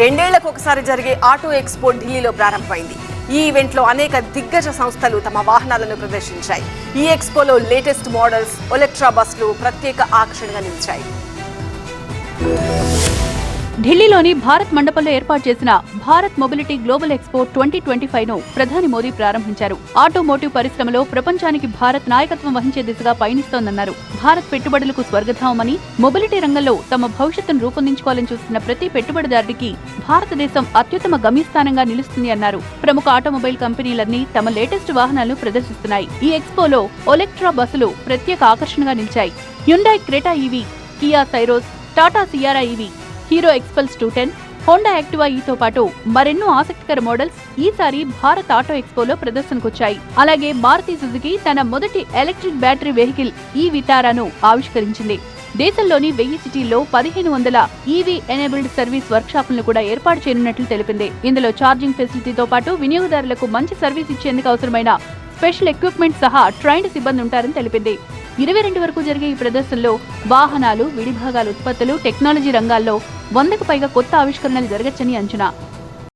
రెండేళ్ళకు ఒకసారి జరిగే auto expo ఢిల్లీలో ప్రారంభమైంది. ఈ ఈవెంట్లో అనేక దిగ్గజ సంస్థలు తమ వాహనాలను ప్రదర్శించాయి. ఈ ఎక్స్పోలో లేటెస్ట్ మోడల్స్ ఒలెక్ట్రా బస్సులు ప్రత్యేక ఆకర్షణగా నిలిచాయి. ఢిల్లీలోని భారత్ మండపంలో ఏర్పాటు చేసిన Bharat mobility global expo twenty twenty ఫైవ్ను ప్రధాని మోదీ ప్రారంభించారు. ఆటోమోటివ్ పరిశ్రమలో ప్రపంచానికి భారత్ నాయకత్వం వహించే దిశగా పయనిస్తోందన్నారు. భారత్ పెట్టుబడులకు స్వర్గధామని మొబిలిటీ రంగంలో తమ భవిష్యత్తును రూపొందించుకోవాలని చూస్తున్న ప్రతి పెట్టుబడిదారుడికి భారతదేశం అత్యుత్తమ గమ్యస్థానంగా నిలుస్తుంది అన్నారు. ప్రముఖ ఆటోమొబైల్ కంపెనీలన్నీ తమ లేటెస్ట్ వాహనాలను ప్రదర్శిస్తున్నాయి. ఈ ఎక్స్పోలో ఒలెక్ట్రా బస్సులు ప్రత్యేక ఆకర్షణగా నిలిచాయి. Hyundai Creta EV Kia Syros Tata Sierra EV Hero Xpulse two ten Honda Activa ఈతో పాటు మరెన్నో ఆసక్తికర మోడల్స్ ఈసారి భారత్ ఆటో ఎక్స్పోలో ప్రదర్శనకొచ్చాయి. అలాగే మారుతి సుజుకి తన మొదటి ఎలక్ట్రిక్ బ్యాటరీ వెహికల్ ఈ వితారాను ఆవిష్కరించింది. దేశంలోని వెయ్యి సిటీల్లో పదిహేను వందల ఈవీ ఎనేబుల్డ్ సర్వీస్ వర్క్షాపులను కూడా ఏర్పాటు చేయనున్నట్లు తెలిపింది. ఇందులో ఛార్జింగ్ ఫెసిలిటీతో పాటు వినియోగదారులకు మంచి సర్వీస్ ఇచ్చేందుకు అవసరమైన స్పెషల్ ఎక్విప్మెంట్ సహా ట్రైన్డ్ సిబ్బంది ఉంటారని తెలిపింది. ఇరవై రెండు వరకు జరిగే ఈ ప్రదర్శనలో వాహనాలు విడిభాగాల ఉత్పత్తులు టెక్నాలజీ రంగాల్లో వందకు పైగా కొత్త ఆవిష్కరణలు జరగచ్చని అంచనా.